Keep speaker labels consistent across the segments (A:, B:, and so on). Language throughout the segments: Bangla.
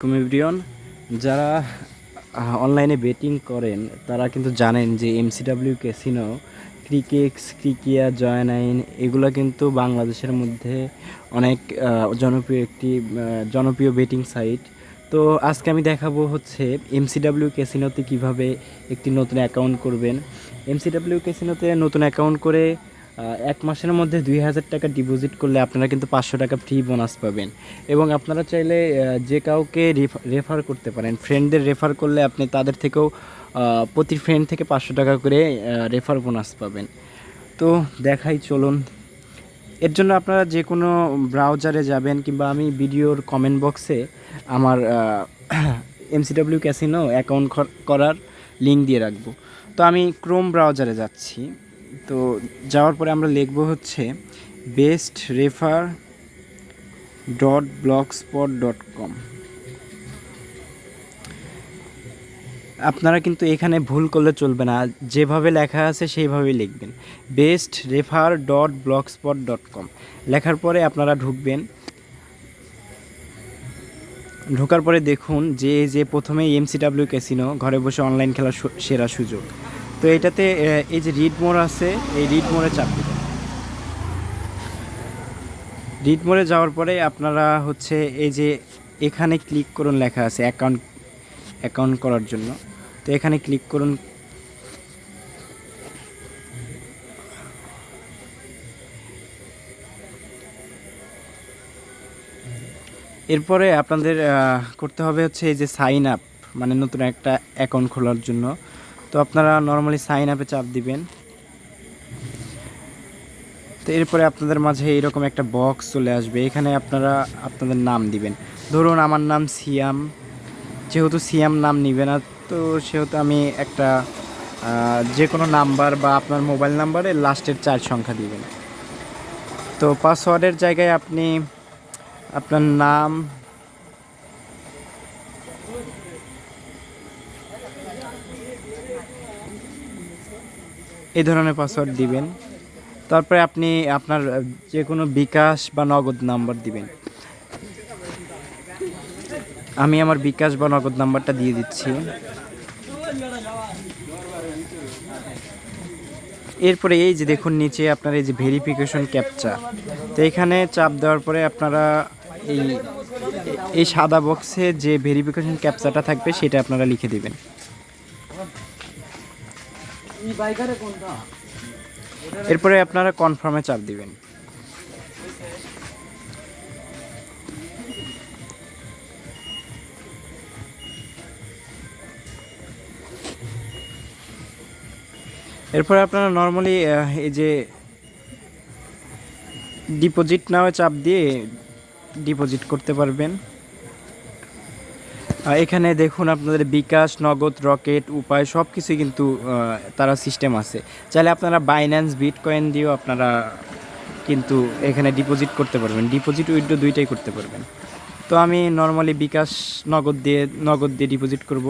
A: কমেডিয়ন যারা অনলাইনে বেটিং করেন, তারা কিন্তু জানেন যে এমসিডাব্লিউ ক্যাসিনো ক্রিকেক্স ক্রিকিয়া জয়নাইন এগুলো কিন্তু বাংলাদেশের মধ্যে অনেক জনপ্রিয় একটি জনপ্রিয় বেটিং সাইট তো আজকে আমি দেখাবো হচ্ছে এমসিডাব্লিউ ক্যাসিনোতে কীভাবে একটি নতুন অ্যাকাউন্ট করবেন। এমসিডাব্লিউ ক্যাসিনোতে নতুন অ্যাকাউন্ট করে এক মাসের মধ্যে দুই হাজার টাকা ডিপোজিট করলে আপনারা কিন্তু পাঁচশো টাকা ফ্রি বোনাস পাবেন। এবং আপনারা চাইলে যে কাউকে রেফার করতে পারেন ফ্রেন্ডদের রেফার করলে আপনি তাদের থেকেও প্রতি ফ্রেন্ড থেকে পাঁচশো টাকা করে রেফার বোনাস পাবেন। তো দেখাই চলুন। এর জন্য আপনারা যে কোনো ব্রাউজারে যাবেন কিংবা আমি ভিডিওর কমেন্ট বক্সে আমার এমসিডাব্লিউ ক্যাসিনো অ্যাকাউন্ট করার লিঙ্ক দিয়ে রাখব। তো আমি ক্রোম ব্রাউজারে যাচ্ছি। তো যাওয়ার পরে আমরা লিখব হচ্ছে best refer dot blog spot dot com আপনারা কিন্তু এখানে ভুল করলে চলবে না, যেভাবে লেখা আছে সেইভাবেই লিখবেন। Best refer dot blog spot dot com লেখার পরে আপনারা ঢুকবেন। ঢোকার পরে দেখুন যে যে প্রথমে এমসিডাব্লিউ ক্যাসিনো ঘরে বসে অনলাইন খেলার সেরা সুযোগ। তো এটাতে এই যে রিড মোড় আছে, এই রিড মোড়ে চাপ রিড মোড়ে যাওয়ার পরে আপনারা হচ্ছে এই যে এখানে ক্লিক করুন লেখা আছে অ্যাকাউন্ট অ্যাকাউন্ট করার জন্য। তো এখানে ক্লিক করুন। এরপরে আপনাদের করতে হবে হচ্ছে এই যে সাইন আপ মানে নতুন একটা অ্যাকাউন্ট খোলার জন্য। তো আপনারা নর্মালি সাইন আপে চাপ দিবেন। তো এরপরে আপনাদের মাঝে এরকম একটা বক্স চলে আসবে। এখানে আপনারা আপনাদের নাম দিবেন। ধরুন আমার নাম সিয়াম। যেহেতু সিয়াম নাম নিবে না, তো সেহেতু আমি একটা যে কোনো নাম্বার বা আপনার মোবাইল নাম্বারে লাস্টের চার সংখ্যা দিবেন। তো পাসওয়ার্ডের জায়গায় আপনি আপনার নাম এই ধরনের পাসওয়ার্ড দিবেন। তারপরে আপনি আপনার যে কোনো বিকাশ বা নগদ নাম্বার দিবেন। আমি আমার বিকাশ বা নগদ নাম্বারটা দিয়ে দিচ্ছি। এরপরে এই যে দেখুন নিচে আপনার এই যে ভেরিফিকেশন ক্যাপচা তো এখানে চাপ দেওয়ার পরে আপনারা এই এই সাদা বক্সে যে ভেরিফিকেশন ক্যাপচাটা থাকবে, সেটা আপনারা লিখে দিবেন। এরপরে আপনারা কনফার্মে চাপ দিবেন। এরপরে আপনারা নর্মালি এই যে ডিপোজিট নামে চাপ দিয়ে ডিপোজিট করতে পারবেন। এখানে দেখুন আপনাদের বিকাশ, নগদ, রকেট, উপায় সব কিছুই কিন্তু তারা সিস্টেম আছে। চাইলে আপনারা বাইন্যান্স বিটকয়েন দিয়েও আপনারা কিন্তু এখানে ডিপোজিট করতে পারবেন। ডিপোজিট উইথড্র দুইটাই করতে পারবেন। তো আমি নর্মালি বিকাশ, নগদ দিয়ে নগদ দিয়ে ডিপোজিট করব।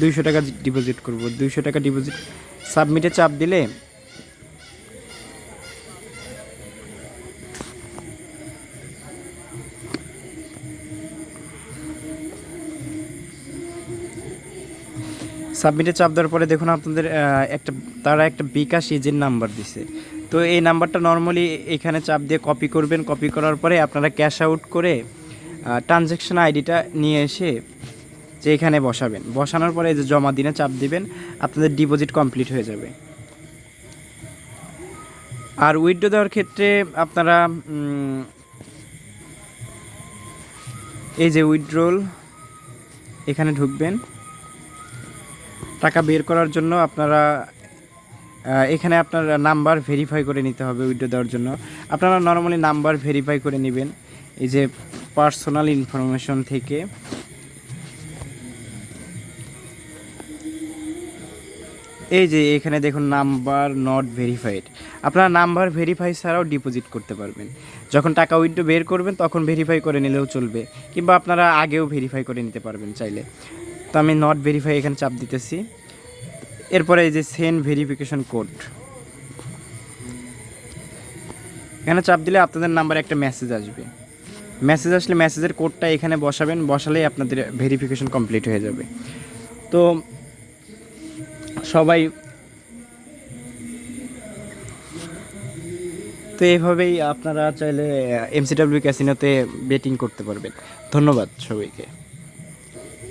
A: দুইশো টাকা ডিপোজিট করব। দুইশো টাকা ডিপোজিট সাবমিটে চাপ দিলে সাবমিটে চাপ দেওয়ার পরে দেখুন আপনাদের একটা, তারা একটা বিকাশ এজেন্ট নাম্বার দিছে। তো এই নাম্বারটা নর্মালি এখানে চাপ দিয়ে কপি করবেন। কপি করার পরে আপনারা ক্যাশ আউট করে ট্রানজ্যাকশন আইডিটা নিয়ে এসে যে এখানে বসাবেন। বসানোর পরে যে জমা দিনে চাপ দিবেন, আপনাদের ডিপোজিট কমপ্লিট হয়ে যাবে। আর উইথড্র দেওয়ার ক্ষেত্রে আপনারা এই যে উইথড্রল এখানে ঢুকবেন। টাকা বের করার জন্য আপনারা এখানে আপনার নাম্বার ভেরিফাই করে নিতে হবে উইথড্র দেওয়ার জন্য। আপনারা নর্মালি নাম্বার ভেরিফাই করে নেবেন। এই যে পার্সোনাল ইনফরমেশন থেকে। এই যে এখানে দেখুন নাম্বার নট ভেরিফাইড আপনারা নাম্বার ভেরিফাই ছাড়াও ডিপোজিট করতে পারবেন। যখন টাকা উইথড্র বের করবেন, তখন ভেরিফাই করে নিলেও চলবে। কিংবা আপনারা আগেও ভেরিফাই করে নিতে পারবেন চাইলে। তো আমি নট ভেরিফাই এখানে চাপ দিতেছি। এরপরে এই যে সেন্ড ভেরিফিকেশন কোড এখানে চাপ দিলে আপনাদের নাম্বারে একটা মেসেজ আসবে। মেসেজ আসলে মেসেজের কোডটা এখানে বসাবেন, বসালেই আপনাদের ভেরিফিকেশন কমপ্লিট হয়ে যাবে। তো সবাই তো এইভাবেই আপনারা চাইলে এমসিডাব্লিউ ক্যাসিনোতে বেটিং করতে পারবেন। ধন্যবাদ সবাইকে।